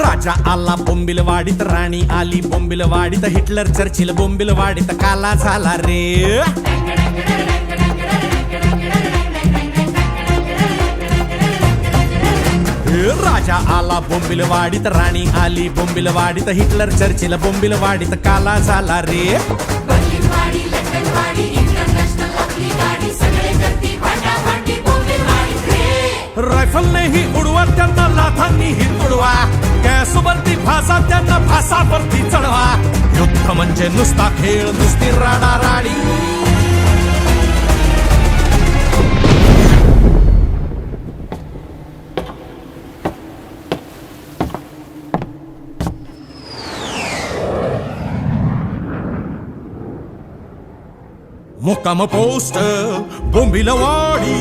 राजा आला बोंबिल वाडीत राणी आली बोंबिल वाडीत हिटलर चर्चिल बोंबिल वाडीत काला झाला रे. राजा आला बोंबिल वाडीत राणी आली बोंबिल वाडीत हिटलर चर्चिल बोंबिल वाडीत काला झाला रे. रायफलने ही उडवा त्यांना लाथांनी ही तुडवा गॅसवरती फासा त्यांना फासावरती चढवा. युद्ध म्हणजे नुसता खेळ नुसती राडा మొక్కమ పోస్టర్ బొమ్మిల వాడి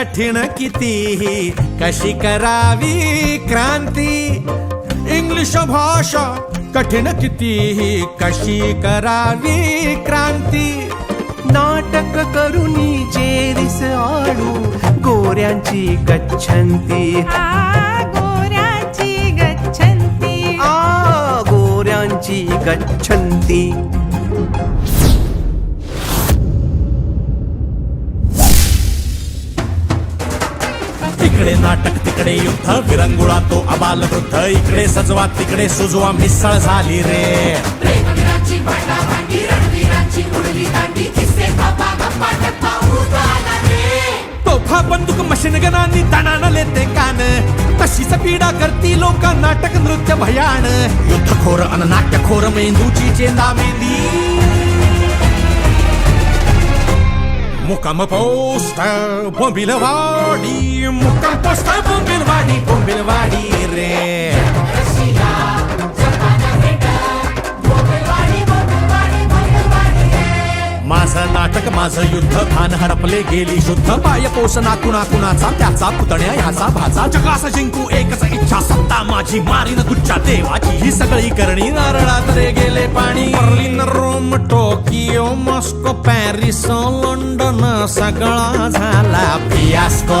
कठीण कितीही कशी करावी क्रांती? इंग्लिश भाषा कठीण कितीही कशी करावी क्रांती? नाटक करुनी जेरीस आडू गोऱ्यांची गच्छन्ती आ गोऱ्याची गच्छन्ती आ गोऱ्यांची गच्छन्ती इकडे नाटक तिकडे युद्ध विरंगुळा तो अबाल वृद्ध. इकडे सजवा तिकडे सुजवा मिसळ झाली रे. तोफा बंदूक मशीन गनांनी तणान लेते कान. तशीच पीडा करती लोक नाटक नृत्य भयान. युद्धखोर अन नाट्यखोर मेंदूची चेंदा मेंदी. ముఖము పోస్టర్ బొంబిల వాడి ముఖం పోస్టర్ नाटक माझं युद्ध भान हरपले गेली शुद्ध. पाय पोषणा कुणा कुणाचा त्याचा पुतण्या ह्याचा भाचा. जगास जिंकू एकच इच्छा सत्ता माझी मारीन तुच्छा देवाची ही सगळी करणी नारळात रे गेले पाणी. Berlin Rome Tokyo Moscow Paris London सगळा झाला fiasco.